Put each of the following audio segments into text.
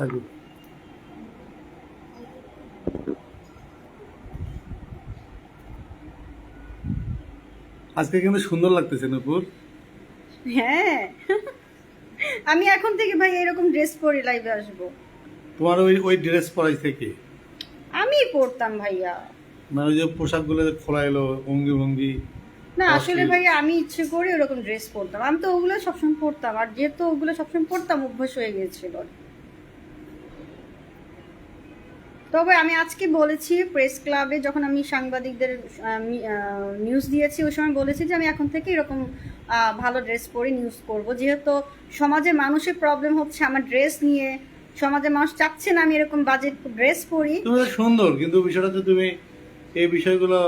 থাকুক আজকে কিন্তু সুন্দর লাগতেছে নূপুর। হ্যাঁ। আমি এখন থেকে ভাই এরকম ড্রেস পরে লাইভে আসব। তোমার ওই ওই ড্রেস পরাই থেকে? আমি পরতাম ভাইয়া। মানে ওই যে পোশাকগুলো খোলা এলো অঙ্গি ভঙ্গি না আসলে ভাইয়া আমি ইচ্ছে করে ওরকম ড্রেস পরতাম। আমি তো ওগুলো সবসময় পরতাম আর যেহেতু ওগুলো সবসময় পরতাম অভ্যাস হয়ে গিয়েছিল তবে আমি আজকে বলেছি প্রেস ক্লাবে যখন আমি সাংবাদিকদের নিউজ দিয়েছি, ওই সময় বলেছি যে আমি এখন থেকে এরকম ভালো ড্রেস পরে নিউজ করব। যেহেতু সমাজে মানুষের প্রবলেম হচ্ছে আমার ড্রেস নিয়ে, সমাজে মানুষ চাচ্ছে না আমি এরকম বাজেট ড্রেস পরি। সুন্দর, কিন্তু বিষয়টা হচ্ছে তুমি এই বিষয়গুলো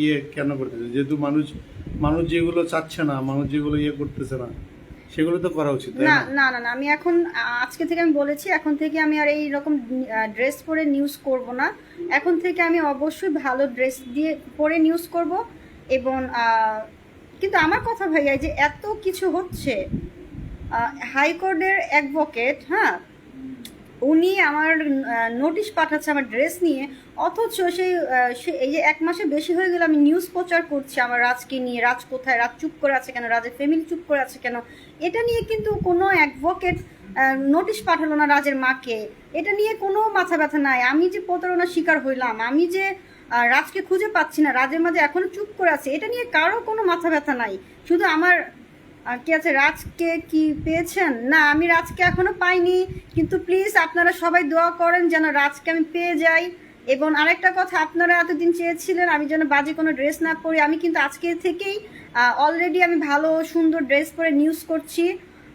ইয়ে কেন করতেছো? যেহেতু মানুষ মানুষ যেগুলো চাচ্ছে না, মানুষ যেগুলো ইয়ে করতেছে না সেগুলো তো করা উচিত না না? না আমি এখন আজকে থেকে আমি বলেছি এখন থেকে আমি আর এই রকম ড্রেস পরে নিউজ করব না। এখন থেকে আমি অবশ্যই ভালো ড্রেস দিয়ে পরে নিউজ করব এবং কিন্তু আমার কথা ভাইয়া যে এত কিছু হচ্ছে হাইকোর্টের অ্যাডভোকেট হ্যাঁ উনি আমার নোটিশ পাঠাচ্ছে আমার ড্রেস নিয়ে, অথচ সেই এই যে এক মাসে বেশি হয়ে গেলে, আমি নিউজ প্রচার করছি আমার রাজকে নিয়ে, রাজ কোথায়, রাজ চুপ করে আছে কেন, রাজের ফ্যামিলি চুপ করে আছে কেন? এটা নিয়ে কিন্তু কোনো অ্যাডভোকেট নোটিশ পাঠালো না রাজের মাকে। এটা নিয়ে কোনো মাথা ব্যথা নাই। আমি যে প্রতারণার শিকার হইলাম, আমি যে রাজকে খুঁজে পাচ্ছি না, রাজের মাঝে এখনও চুপ করে আছে, এটা নিয়ে কারও কোনো মাথা ব্যথা নাই। শুধু আমার আর কি আছে রাজকে কি পেয়েছেন? না আমি রাজকে এখনও পাইনি কিন্তু প্লিজ আপনারা সবাই দোয়া করেন যেন রাজকে আমি পেয়ে যাই। এবং আরেকটা কথা আপনারা এতদিন চেয়েছিলেন আমি যেন বাজে কোনো ড্রেস না পরি। আমি কিন্তু আজকে থেকেই অলরেডি আমি ভালো সুন্দর ড্রেস পরে নিউজ করছি।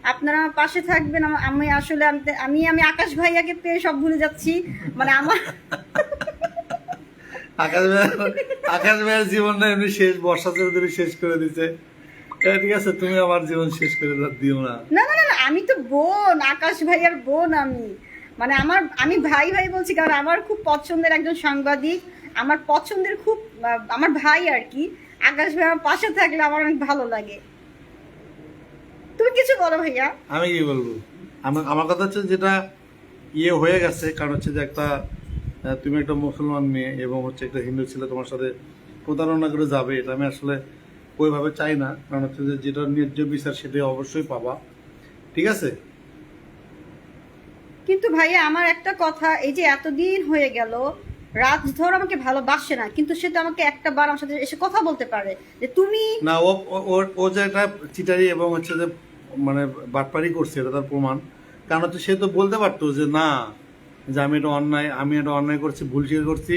আপনারা আমার পাশে থাকবেন আমি আসলে আমি- আমি আকাশ ভাইয়াকে পেয়ে সব ভুলে যাচ্ছি। মানে আমার আকাশ ভাইয়ের আকাশ ভাইয়ের জীবনটা এমনি শেষ বর্ষা শেষ করে এ, ঠিক আছে তুমি আমার জীবন শেষ করে দিও না। না না না আমি তো বোন আকাশ ভাইয়ার বোন আমি। মানে আমার আমি ভাই ভাই বলছি কারণ আমার খুব পছন্দের একজন সাংবাদিক আমার পছন্দের খুব আমার ভাই আর কি। আকাশ ভাই আমার পাশে থাকলে আমার অনেক ভালো লাগে। তুমি কিছু বলো ভাইয়া। আমি কি বলব? আমার আমার কথা হচ্ছে যেটা ইয়ে হয়ে গেছে কারণ হচ্ছে যে একটা তুমি একটা মুসলমান মেয়ে এবং হচ্ছে একটা হিন্দু ছেলে তোমার সাথে প্রতারণা করে যাবে এটা আমি আসলে ওইভাবে চাই না কারণ হচ্ছে যে যেটা ন্যায্য বিচার সেটাই অবশ্যই পাবা। ঠিক আছে? কিন্তু ভাইয়া আমার একটা কথা এই যে এতদিন হয়ে গেল রাত ধর আমাকে ভালোবাসে না কিন্তু সে তো আমাকে একটা বার আমার সাথে এসে কথা বলতে পারে যে তুমি না ও ও- যে একটা চিটারি এবং হচ্ছে যে মানে বাটপারি করছে এটা তার প্রমাণ। কারণ হচ্ছে সে তো বলতে পারতো যে না যে আমি এটা অন্যায় আমি এটা অন্যায় করছি ভুল স্বীকার করছি।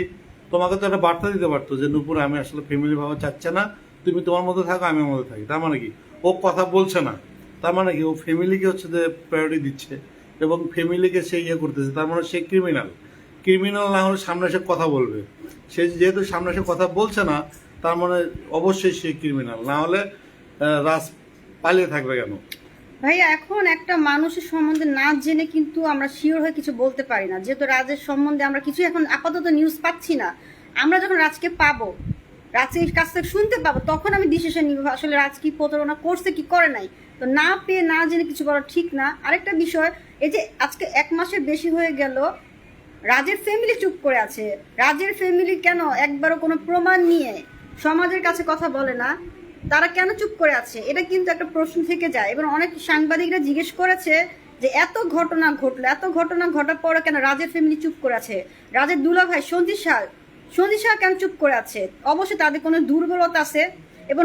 তোমাকে তো একটা বার্তা দিতে পারতো যে নুপুর আমি আসলে ফ্যামিলি ভাবে চাচ্ছে না তুমি তোমার মধ্যে থাকো আমি আমার মধ্যে থাকি। তার মানে কি? ও কথা বলছে না। তার মানে কি? ও ফ্যামিলিকে হচ্ছে যে প্রায়োরিটি দিচ্ছে এবং ফ্যামিলিকে সে ইয়ে করতেছে। তার মানে সে ক্রিমিনাল ক্রিমিনাল না হলে সামনে এসে কথা বলবে। সে যেহেতু সামনে এসে কথা বলছে না, তার মানে অবশ্যই সে ক্রিমিনাল না হলে রাজ পালিয়ে থাকবে কেন? ভাইয়া এখন একটা মানুষের সম্বন্ধে না জেনে কিন্তু আমরা শিওর হয়ে কিছু বলতে পারি না। যেহেতু রাজের সম্বন্ধে আমরা কিছু এখন আপাতত নিউজ পাচ্ছি না। আমরা যখন রাজকে পাবো রাজের কাছ থেকে শুনতে পাবো, তখন আমি ডিসিশন নিব আসলে রাজ কি প্রতারণা করছে, কি করে নাই। তো না পেয়ে, না জেনে কিছু বলা ঠিক না। আরেকটা বিষয়, এই যে আজকে এক মাসের বেশি হয়ে গেল, রাজের ফ্যামিলি চুপ করে আছে। রাজের ফ্যামিলি কেন একবারও কোনো প্রমাণ নিয়ে সমাজের কাছে কথা বলে না? তারা কেন চুপ করে আছে? এটা কিন্তু একটা প্রশ্ন থেকে যায়। এবং অনেক সাংবাদিকরা জিজ্ঞেস করেছে যে এত ঘটনা ঘটলো, এত ঘটনা ঘটার পরে কেন রাজের ফ্যামিলি চুপ করে আছে? রাজের দুলা ভাই সঞ্জিত সঞ্জিত কেন চুপ করে আছে? অবশ্যই তাদের কোনো দুর্বলতা আছে। এবং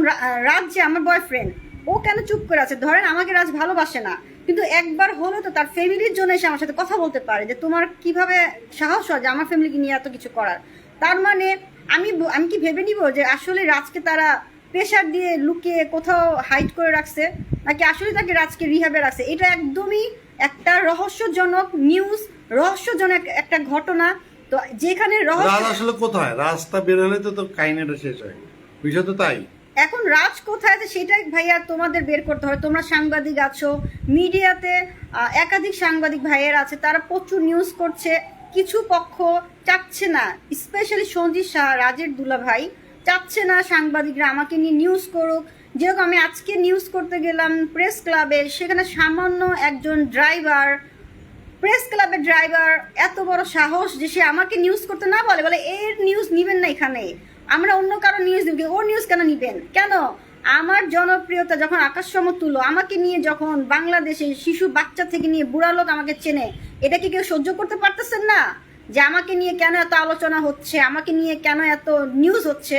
রাজ যে আমার বয়ফ্রেন্ড ও কেন চুপ করে আছে? ধরেন আমাকে রাজ ভালোবাসে না, কিন্তু একবার হলো তো তার ফ্যামিলির জন্য এসে আমার সাথে কথা বলতে পারে যে তোমার কীভাবে সাহস হয় যে আমার ফ্যামিলিকে নিয়ে এত কিছু করার? তার মানে আমি আমি কি ভেবে নিব যে আসলে রাজকে তারা প্রেশার দিয়ে লুকিয়ে কোথাও হাইড করে রাখছে? নাকি আসলে তাকে রাজকে রিহাবে রাখছে? এটা একদমই একটা রহস্যজনক নিউজ রহস্যজনক একটা ঘটনা। তো যেখানে রাজ আসলে কোথায়? রাস্তা বের হলে তো তোর কাহিনীটা শেষ হয়। বিষয় তো তাই। এখন রাজ কোথায় আছে সেটাই ভাইয়া তোমাদের বের করতে তোমরা সাংবাদিক আছো মিডিয়াতে একাধিক সাংবাদিক ভাইয়ের আছে তারা প্রচুর নিউজ করছে। কিছু পক্ষ চাচ্ছে না স্পেশালি সঞ্জিত শাহ রাজের দুলা ভাই চাচ্ছে না সাংবাদিকরা আমাকে নিয়ে নিউজ করুক। যেরকম আমি আজকে নিউজ করতে গেলাম প্রেস ক্লাবে সেখানে সামান্য একজন ড্রাইভার প্রেস ক্লাবের ড্রাইভার এত বড় সাহস যে সে আমাকে নিউজ করতে না বলে বলে এর নিউজ নিবেন না এখানে। আমরা অন্য কারও নিউজ দিব। ওর নিউজ কেন নিবেন? কেন? আমার জনপ্রিয়তা যখন আকাশ সমতুল্য আমাকে নিয়ে যখন বাংলাদেশে শিশু বাচ্চা থেকে নিয়ে বুড়া লোক আমাকে চেনে এটা কি কেউ সহ্য করতে পারতেছেন না? যে আমাকে নিয়ে কেন এত আলোচনা হচ্ছে? আমাকে নিয়ে কেন এত নিউজ হচ্ছে?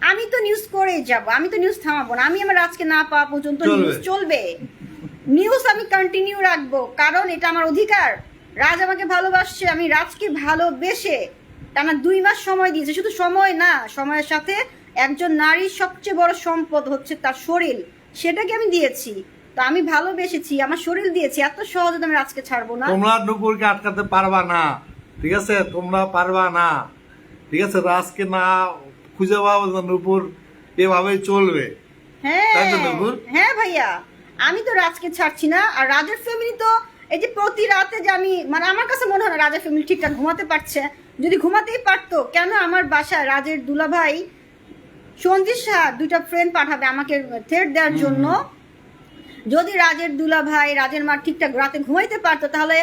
আমি তো নিউজ করেই যাব। আমি তো নিউজ থামাবো না। আমি আমার আজকে না পাওয়া পর্যন্ত নিউজ চলবে। নিউজ আমি কন্টিনিউ রাখব কারণ এটা আমার অধিকার। রাজ আমাকে ভালোবাসছে আমি রাজকে ভালোবেসে টানা দুই মাস সময় দিয়েছে শুধু সময় না সময়ের সাথে একজন নারীর সবচেয়ে বড় সম্পদ হচ্ছে তার শরীর সেটাকে আমি দিয়েছি। তো আমি ভালোবেসেছি আমার শরীর দিয়েছি এত সহজে আমি রাজকে ছাড়বো না। তোমরা নুপুরকে আটকাতে পারবা না ঠিক আছে? তোমরা পারবা না ঠিক আছে? রাজকে না খুঁজে পাবো নুপুর এভাবেই চলবে। হ্যাঁ? হ্যাঁ ভাইয়া। আমি তো রাজকে ছাড়ছি না আর রাজের ফ্যামিলি তো এই যে প্রতি রাতে যে আমি মানে আমার কাছে মনে হয় না রাজের ফ্যামিলি ঠিকঠাক ঘুমাতে পারছে। যদি ঘুমাতেই পারতো কেন আমার বাসায় রাজের দুলাভাই সঞ্জিত শাহ দুইটা ফ্রেন্ড পাঠাবে আমাকে থ্রেট দেওয়ার জন্য? যদি রাজের দুলা ভাই রাজের মা ঠিকঠাক রাতে ঘুমাইতে পারতো তাহলে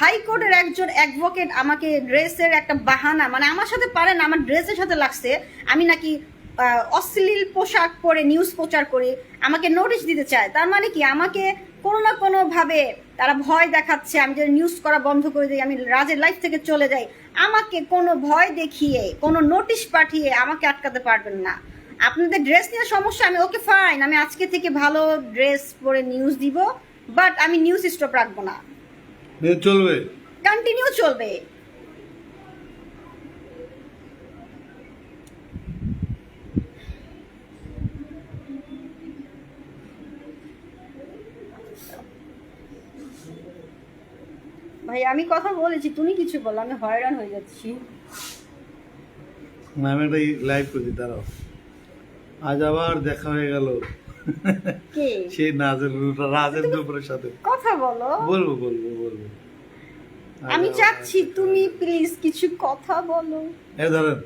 হাইকোর্টের একজন অ্যাডভোকেট আমাকে ড্রেসের একটা বাহানা মানে আমার সাথে পারে না আমার ড্রেসের সাথে লাগছে। আমি নাকি অশ্লীল পোশাক পরে নিউজ প্রচার করে আমাকে নোটিশ দিতে চায়। তার মানে কি? আমাকে কোনো না কোনো ভাবে তারা ভয় দেখাচ্ছে। আমি যদি নিউজ করা বন্ধ করে দিই আমি রাজের লাইফ থেকে চলে যাই। আমাকে কোনো ভয় দেখিয়ে কোনো নোটিশ পাঠিয়ে আমাকে আটকাতে পারবেন না। আপনাদের ড্রেস নিয়ে সমস্যা আমি ওকে ফাইন আমি আজকে থেকে ভালো ড্রেস পরে নিউজ দিব বাট আমি নিউজ স্টপ রাখব না। চলবে। কন্টিনিউ চলবে। ভাই আমি কথা বলেছি তুমি কিছু বলো আমি হয়রান হয়ে যাচ্ছি। আমি একটা লাইভ করছি দাঁড়াও। আজ আবার দেখা হয়ে গেল। কে? সেই নাজের রাজের নুপুরের সাথে। কথা বলো। বলব বলব বলব। আমি চাচ্ছি তুমি প্লিজ কিছু কথা বলো। এই ধরেন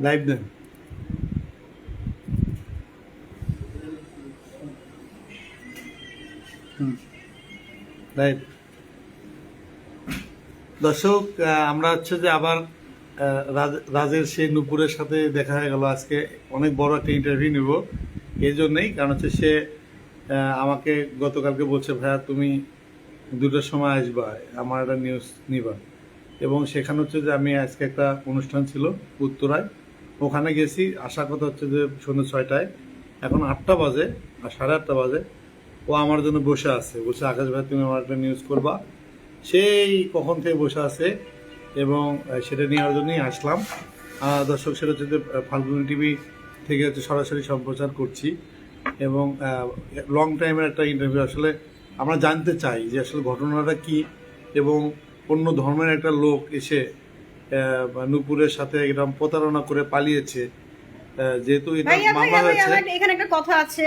লাইভ দেন। লাইভ দর্শক আমরা হচ্ছে যে আবার রাজের সে নুপুরের সাথে দেখা হয়ে গেল। আজকে অনেক বড় একটা ইন্টারভিউ নিব। এই জন্যই, কারণ হচ্ছে সে আমাকে গতকালকে বলছে, ভাইয়া, তুমি দুটোর সময় আসবা, আমার একটা নিউজ নিবা। এবং সেখানে হচ্ছে যে আমি আজকে একটা অনুষ্ঠান ছিল উত্তরায়। ওখানে গেছি আশা কথা হচ্ছে যে সন্ধ্যে ছয়টায়। এখন আটটা বাজে, আর সাড়ে আটটা বাজে। ও আমার জন্য বসে আছে। বলছে, আকাশ ভাই, তুমি আমার একটা নিউজ করবা। সেই কখন থেকে বসে আছে এবং সেটা নেওয়ার জন্যই আসলাম। দর্শক, সেটা হচ্ছে ফাল্গুনি টিভি থেকে হচ্ছে সরাসরি সম্প্রচার করছি এবং লং টাইমের একটা ইন্টারভিউ আসলে আমরা জানতে চাই যে আসলে ঘটনাটা কি এবং অন্য ধর্মের একটা লোক এসে নূপুরের সাথে এরকম প্রতারণা করে পালিয়েছে। যেহেতু এখানে একটা কথা আছে।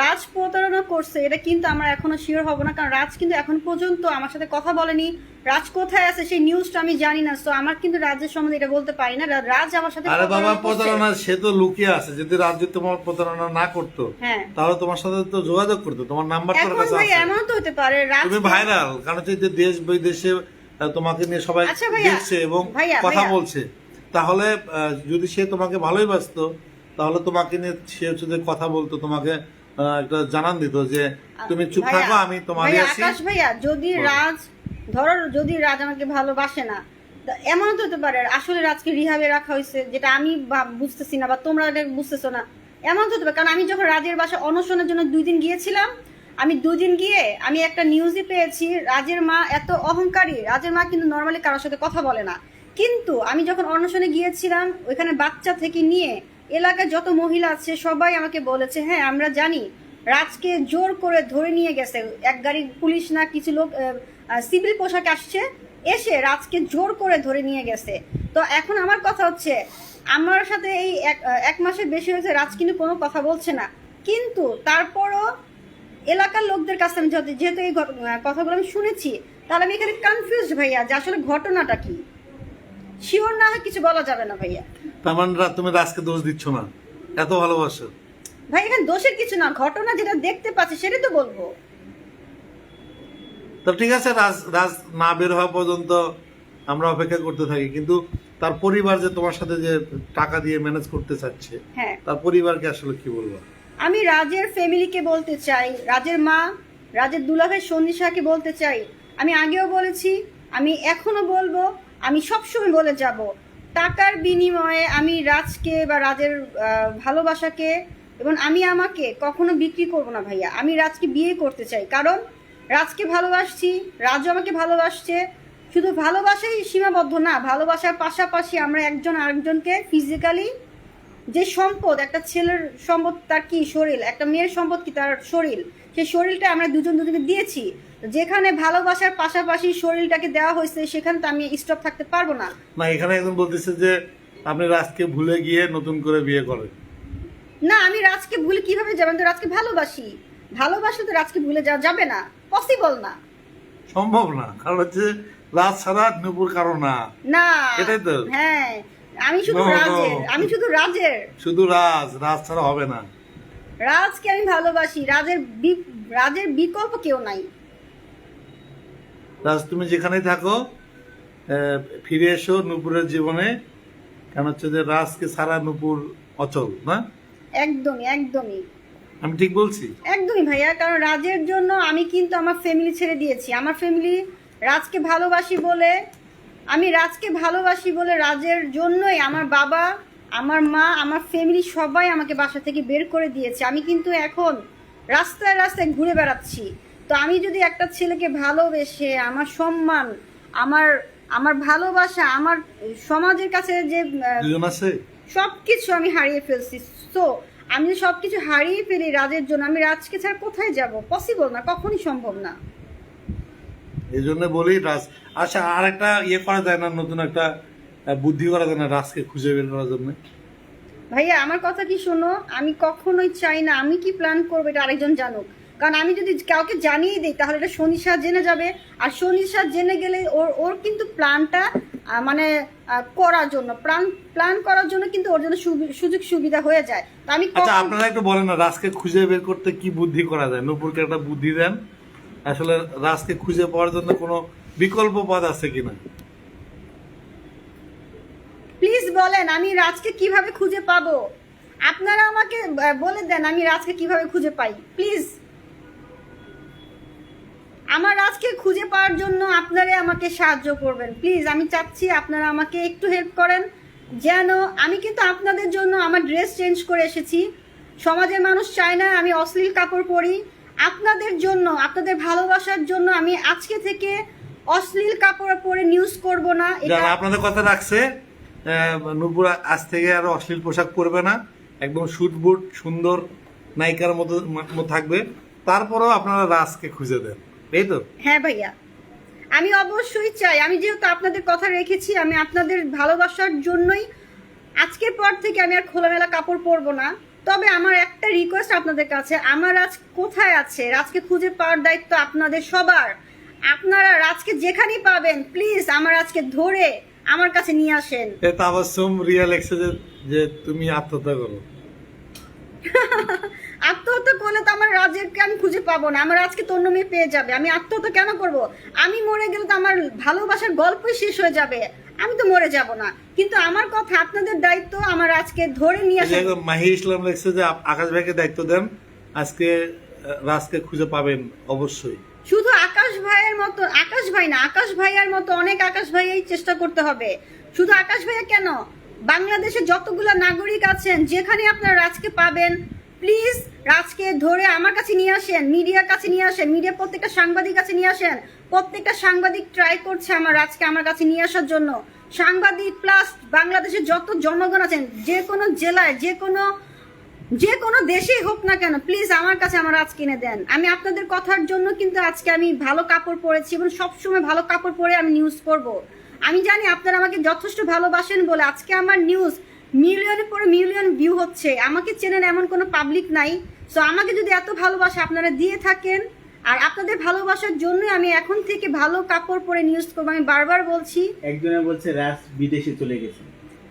রাজ প্রতারণা করছে এটা কিন্তু আমরা এখনও শিওর হব না কারণ রাজ কিন্তু এখন পর্যন্ত আমার সাথে কথা বলেনি। রাজ কোথায় আছে সেই নিউজটা আমি জানি না তো আমার কিন্তু রাজের সম্বন্ধে এটা বলতে পারি না। রাজ আমার সাথে আরে বাবা প্রতারণা সে তো লুকিয়ে আছে। যদি তোমার প্রতারণা না করতো হ্যাঁ। তাহলে তোমার সাথে তো যোগাযোগ করতো তোমার নাম্বার তোর কাছে আছে। এমন তো হতে পারে রাজ তুমি ভাইরাল কারণ হচ্ছে যে দেশ বিদেশে তোমাকে নিয়ে সবাই আচ্ছা দেখছে এবং কথা বলছে। তাহলে যদি সে তোমাকে ভালোই বাসতো তাহলে তোমাকে নিয়ে সে কথা বলতো তোমাকে একটা জানান দিত যে তুমি চুপ থাকো আমি আছি। আকাশ ভাইয়া যদি রাজ ধরো যদি রাজ আমাকে ভালোবাসে না এমন তো হতে পারে আসলে রাজকে রিহাবে রাখা হয়েছে যেটা আমি বুঝতেছি না বা তোমরা এটা বুঝতেছো না এমন তো হতে পারে কারণ আমি যখন রাজের বাসা অনশনের জন্য দুই দিন গিয়েছিলাম আমি দুই দিন গিয়ে আমি একটা নিউজই পেয়েছি রাজের মা এত অহংকারী রাজের মা কিন্তু নর্মালি কারোর সাথে কথা বলে না। কিন্তু আমি যখন অনশনে গিয়েছিলাম, ওইখানে বাচ্চা থেকে নিয়ে এলাকায় যত মহিলা আছে, সবাই আমাকে বলেছে হ্যাঁ আমরা জানি। রাজকে জোর করে ধরে নিয়ে গেছে। এক গাড়ি পুলিশ না কিছু লোক সিভিল পোশাক আসছে, এসে রাজকে জোর করে ধরে নিয়ে গেছে। তো এখন আমার কথা হচ্ছে, আমার সাথে এই এক মাসের বেশি হয়েছে, রাজ কিন্তু কোনো কথা বলছে না। কিন্তু তারপরও এলাকার লোকদের কাছে আমি যেহেতু এই কথাগুলো আমি শুনেছি, তাহলে আমি এখানে কনফিউজ ভাইয়া যে আসলে ঘটনাটা কি। শিওর না হয় কিছু বলা যাবে না ভাইয়া। তার মানে রা- তুমি রাজকে দোষ দিচ্ছ না। এত ভালোবাসো। ভাই এখানে দোষের কিছু না ঘটনা যেটা দেখতে পাচ্ছি সেটাই তো বলব। তো ঠিক আছে রাজ রাজ না বের হওয়া পর্যন্ত আমরা অপেক্ষা করতে থাকি। কিন্তু তার পরিবার যে তোমার সাথে যে টাকা দিয়ে ম্যানেজ করতে চাচ্ছে হ্যাঁ। তার পরিবারকে আসলে কি বলব? আমি রাজের ফ্যামিলিকে বলতে চাই রাজের মা রাজের দুলাভাই সন্দিশাকে বলতে চাই। আমি আগেও বলেছি আমি এখনও বলব আমি সবসময় বলে যাব, টাকার বিনিময়ে আমি রাজকে বা রাজের ভালোবাসাকে এবং আমি আমাকে কখনো বিক্রি করব না ভাইয়া। আমি রাজকে বিয়ে করতে চাই। কারণ রাজকে ভালোবাসছি, রাজও আমাকে ভালোবাসছে। শুধু ভালোবাসাই সীমাবদ্ধ না, ভালোবাসার পাশাপাশি আমরা একজন আরেকজনকে ফিজিক্যালি যে সম্পদ, একটা ছেলের সম্পদ তার কি শরীর, একটা মেয়ের সম্পদ কি তার শরীর? সেই শরীরটা আমরা দুজন দুজনকে দিয়েছি। যেখানে ভালোবাসার পাশাপাশি শরীরটাকে দেওয়া হয়েছে সেখানে তো আমি স্টপ থাকতে পারব না। না এখানে একজন বলতেছে যে আপনি রাজকে ভুলে গিয়ে নতুন করে বিয়ে করেন। না আমি রাজকে ভুলে কীভাবে যাবেন তো রাজকে ভালোবাসি। ভালোবাসলে তো রাজকে ভুলে যাওয়া যাবে না। পসিবল না। সম্ভব না। কারণ হচ্ছে রাজ ছাড়া নূপুর কারও না। না এটাই তো। হ্যাঁ। আমি শুধু No, no. রাজের। আমি শুধু রাজের। শুধু রাজ। রাজ ছাড়া হবে না। রাজকে আমি ভালোবাসি রাজের রাজের বিকল্প কেউ নাই। রাজ তুমি যেখানেই থাকো ফিরে এসো নূপুরের জীবনে। কারণ হচ্ছে যে রাজকে সারা নূপুর অচল না? একদমই একদমই। আমি ঠিক বলছি? একদমই ভাইয়া কারণ রাজের জন্য আমি কিন্তু আমার ফ্যামিলি ছেড়ে দিয়েছি। আমার ফ্যামিলি রাজকে ভালোবাসি বলে আমি রাজকে ভালোবাসি বলে রাজের জন্যই আমার বাবা আমার মা আমার ফ্যামিলি সবাই আমাকে বাসা থেকে বের করে দিয়েছে। আমি কিন্তু এখন রাস্তায় রাস্তায় ঘুরে বেড়াচ্ছি। তো আমি যদি একটা ছেলেকে ভালোবেসে আমার সম্মান আমার আমার ভালোবাসা আমার সমাজের কাছে যে আছে? সবকিছু আমি হারিয়ে ফেলছি। তো আমি যদি সবকিছু হারিয়ে ফেলি রাজের জন্য আমি রাজকে ছাড়া কোথায় যাব? পসিবল না কখনই সম্ভব না। এই জন্য বলি রাজ আচ্ছা আর একটা ইয়ে করা যায় না নতুন একটা বুদ্ধি করা যায় না রাজকে খুঁজে বের করার জন্য। ভাইয়া আমার কথা কি শোনো? আমি কখনোই চাই না আমি কি প্ল্যান করব এটা আরেকজন জানুক। কারণ আমি যদি কাউকে জানিয়ে দিই তাহলে এটা শনিশা জেনে যাবে। আর শনিশা জেনে গেলে ওর ওর কিন্তু প্ল্যানটা মানে করার জন্য। প্ল্যান প্ল্যান করার জন্য কিন্তু ওর জন্য সুযোগ সুবিধা হয়ে যায়। তো আমি আচ্ছা আপনারা একটু বলেন না রাজকে খুঁজে বের করতে কি বুদ্ধি করা যায়? নূপুরকে একটা বুদ্ধি দেন। আসলে রাজকে খুঁজে পাওয়ার জন্য কোনো বিকল্প পথ আছে কিনা? বলেন, আমি রাজকে কীভাবে খুঁজে পাবো? আপনারা আমাকে বলে দেন আমি রাজকে কীভাবে খুঁজে পাই। প্লিজ। আমার রাজকে খুঁজে পাওয়ার জন্য আপনারাই আমাকে সাহায্য করবেন। প্লিজ, আমি চাচ্ছি আপনারা আমাকে একটু হেল্প করেন। যেন আমি কিন্তু আপনাদের জন্য আমার ড্রেস চেঞ্জ করে এসেছি। সমাজের মানুষ চায় না আমি অশ্লীল কাপড় পরি। আপনাদের জন্য, আপনাদের ভালোবাসার জন্য আমি আজকে থেকে অশ্লীল কাপড় পরে নিউজ করব না। যারা আপনাদের কথা রাখছে নূপুর আজ থেকে আর অশ্লীল পোশাক পরবে না। একদম শুট বুট, সুন্দর নায়িকার মতো থাকবে। তারপরেও আপনারা রাজকে খুঁজে দেন। এই তো? হ্যাঁ ভাইয়া। আমি অবশ্যই চাই। আমি যেহেতু আপনাদের কথা রেখেছি, আমি আপনাদের ভালোবাসার জন্যই আজকের পর থেকে আমি আর খোলামেলা কাপড় পরবো না। তবে আমার একটা রিকোয়েস্ট আপনাদের কাছে, আমার রাজ কোথায় আছে? রাজকে খুঁজে পাওয়ার দায়িত্ব আপনাদের সবার। আপনারা রাজকে যেখানেই পাবেন প্লিজ আমার রাজকে ধরে আমার কাছে নিয়ে আসেন। এ তাবাসুম রিয়া লেখছে যে তুমি আত্মহত্যা করো। আত্মহত্যা করলে তো আমার রাজেরকে আমি খুঁজে পাবো না? আমার আজকে তন্য মেয়ে পেয়ে যাবে। আমি আত্মহত্যা কেন করব? আমি মরে গেলে তো আমার ভালোবাসার গল্পই শেষ হয়ে যাবে। আমি তো মরে যাব না। কিন্তু আমার কথা আপনাদের দায়িত্ব আমার আজকে ধরে নিয়ে যে মাহি ইসলাম লেখছে যে আকাশ ভাইকে দায়িত্ব দেন। আজকে রাজকে খুঁজে পাবেন অবশ্যই। শুধু আকাশ ভাইয়ের মতো, আকাশ ভাই না, আকাশ ভাইয়ার মতো অনেক আকাশ ভাইয়াই চেষ্টা করতে হবে। শুধু আকাশ ভাইয়া কেন? বাংলাদেশে যতগুলো নাগরিক আছেন, যেখানে আপনারা রাজকে পাবেন প্লিজ রাজকে ধরে আমার কাছে নিয়ে আসেন মিডিয়ার কাছে নিয়ে আসেন মিডিয়া প্রত্যেকটা সাংবাদিক কাছে নিয়ে আসেন, প্রত্যেকটা সাংবাদিক ট্রাই করছে আমার রাজকে আমার কাছে নিয়ে আসার জন্য। সাংবাদিক প্লাস বাংলাদেশের যত জনগণ আছেন, যে কোনো জেলায়, যে কোনো যে কোনো দেশেই হোক না কেন প্লিজ আমার কাছে আমার আজ কিনে দেন। আমি আপনাদের কথার জন্য কিন্তু আজকে আমি ভালো কাপড় পরেছি এবং সবসময় ভালো কাপড় পরে আমি নিউজ করব। আমি জানি আপনারা আমাকে যথেষ্ট ভালোবাসেন বলে আজকে আমার নিউজ মিলিয়নের পরে মিলিয়ন ভিউ হচ্ছে। আমাকে চেনেন এমন কোনো পাবলিক নাই। সো আমাকে যদি এত ভালোবাসা আপনারা দিয়ে থাকেন, আর আপনাদের ভালোবাসার জন্যই আমি এখন থেকে ভালো কাপড় পরে নিউজ করব। আমি বারবার বলছি, একজনে বলছে, রাজ বিদেশে চলে গেছে।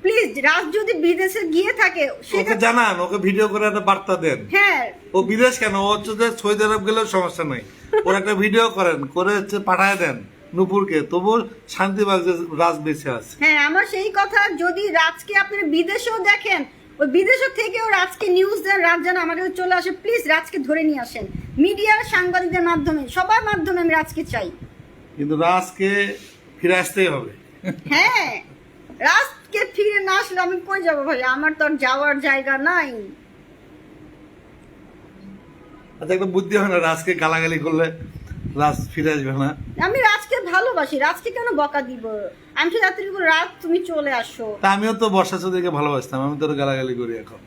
প্লিজ রাজ যদি বিদেশে গিয়ে থাকে ওকে সেটা জানান ওকে ভিডিও করে একটা বার্তা দেন। হ্যাঁ। ও বিদেশ কেন? ও হচ্ছে যে সৌদি আরব গেলেও সমস্যা নাই। ওর একটা ভিডিও করেন করে হচ্ছে পাঠায় দেন নুপুরকে। তবু শান্তিবাগ রাজ বেঁচে আছে। হ্যাঁ আমার সেই কথা যদি রাজকে আপনারা বিদেশেও দেখেন ওই বিদেশের থেকেও রাজকে নিউজ দেন রাজ যেন আমার কাছে চলে আসে প্লিজ রাজকে ধরে নিয়ে আসেন। মিডিয়ার সাংবাদিকদের মাধ্যমে সবার মাধ্যমে আমি রাজকে চাই। কিন্তু রাজকে ফিরে আসতেই হবে। হ্যাঁ। রাজকে ফিরে না আসলে আমি কই যাব ভাই? আমার তো আর যাওয়ার জায়গা নাই। আচ্ছা একটা বুদ্ধি হয় না রাজকে গালাগালি করলে রাজ ফিরে আসবে না? আমি রাজকে ভালোবাসি। রাজকে কেন বকা দিব? আমি শুধু রাত্রি বলব, রাজ তুমি চলে আসো। তা আমিও তো বর্ষা চৌধুরীকে ভালোবাসতাম আমি তোর গালাগালি করি এখন।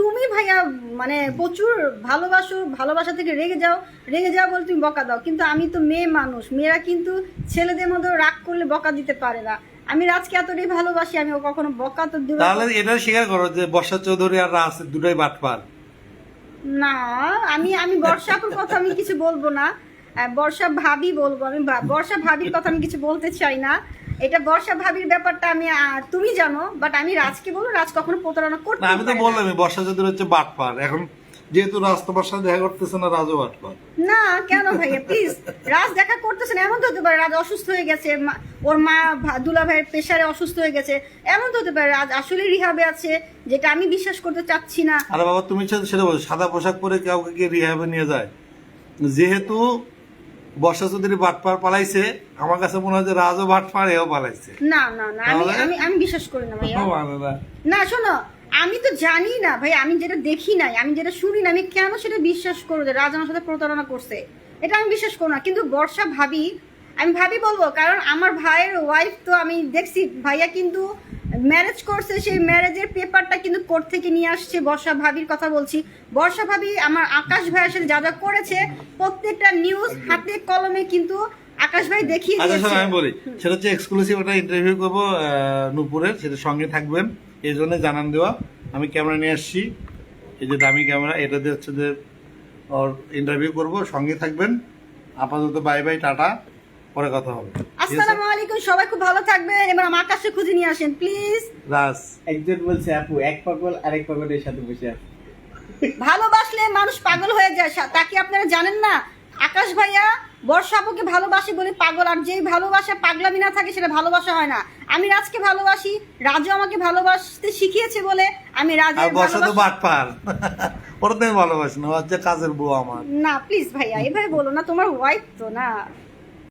তুমি ভাইয়া মানে প্রচুর ভালোবাসো ভালোবাসা থেকে রেগে যাও। রেগে যাও বলে তুমি বকা দাও। কিন্তু আমি তো মেয়ে মানুষ। মেয়েরা কিন্তু ছেলেদের মধ্যে রাগ করলে বকা দিতে পারে না। আমি রাজকে এতটাই ভালোবাসি আমি ও কখনো বকা তো দেবো তাহলে এটা স্বীকার করো যে বর্ষা চৌধুরী আর রাজ দুটাই বাটপার না আমি আমি বর্ষাপুর কথা আমি কিছু বলব না। বর্ষা ভাবি বলব আমি বর্ষা ভাবির কথা আমি কিছু বলতে চাই না। এটা বর্ষা ভাবির ব্যাপারটা আমি তুমি জানো বাট আমি রাজকে বলব রাজ কখনো প্রতারণা করতে না আমি তো বললাম বর্ষা চৌধুরী হচ্ছে বাটপার এখন যেহেতু রাজ তোমার সাথে দেখা করতেছে না রাজও বাটপার না কেন ভাইয়া? প্লিজ রাজ দেখা করতেছেন এমন তো হতে পারে রাজ অসুস্থ হয়ে গেছে ওর মা দুলা ভাইয়ের প্রেশারে অসুস্থ হয়ে গেছে এমন তো হতে পারে রাজ আসলে রিহাবে আছে যেটা আমি বিশ্বাস করতে চাচ্ছি না। আরে বাবা তুমি সেটা- বলো সাদা পোশাক পরে কাউকে কি রিহাবে নিয়ে যায়? যেহেতু বর্ষা চৌধুরী বাটপার পালাইছে আমার কাছে মনে হয় যে রাজও বাটপার এও পালাইছে। না না না আমি আমি আমি বিশ্বাস করি না ভাইয়া। না। না শোনো আমি তো জানি না ভাই আমি যেটা দেখি নাই আমি যেটা শুনি না আমি কেন সেটা বিশ্বাস করব যে রাজ আমার সাথে প্রতারণা করছে? এটা আমি বিশ্বাস করব না কিন্তু বর্ষা ভাবি আমি ভাবি বলব কারণ আমার ভাইয়ের ওয়াইফ তো আমি দেখছি ভাইয়া কিন্তু ম্যারেজ করছে সেই ম্যারেজের পেপারটা কিন্তু কোর্ট থেকে নিয়ে আসছে বর্ষা ভাবির কথা বলছি। বর্ষা ভাবি আমার আকাশ ভাইয়ের সাথে যা যা করেছে প্রত্যেকটা নিউজ হাতে কলমে কিন্তু আকাশ ভাই দেখিয়ে আচ্ছা দিয়েছে। আমি বলি সেটা হচ্ছে এক্সক্লুসিভ একটা ইন্টারভিউ করব নূপুরের সেটা সঙ্গে থাকবেন। এই জন্য জানান দেওয়া। আমি ক্যামেরা নিয়ে আসছি। এই যে দামি ক্যামেরা এটাতে হচ্ছে যে ওর ইন্টারভিউ করব। সঙ্গে থাকবেন। আপাতত বাই বাই টাটা। পরে কথা হবে। আসসালামু আলাইকুম সবাই খুব ভালো থাকবেন। এবার আমার আকাশে খুঁজে নিয়ে আসেন প্লিজ। রাজ। একজন বলছে আপু এক পাগল আরেক পাগলের সাথে বসে আছে। ভালোবাসলে মানুষ পাগল হয়ে যায়। সা- তা কি আপনারা জানেন না? আকাশ ভাইয়া বর্ষাপুকে ভালোবাসি বলে পাগল আর যেই ভালোবাসা পাগলামি না থাকে সেটা ভালোবাসা হয় না। আমি রাজকে ভালোবাসি রাজু আমাকে ভালোবাসতে শিখিয়েছে বলে আমি আর রাজের বর্ষা তো বাটপার। ওরা তো আমি ভালোবাসি না ও কাজের বউ আমার। না প্লিজ ভাইয়া এভাবে বলো না তোমার ওয়াইফ তো না।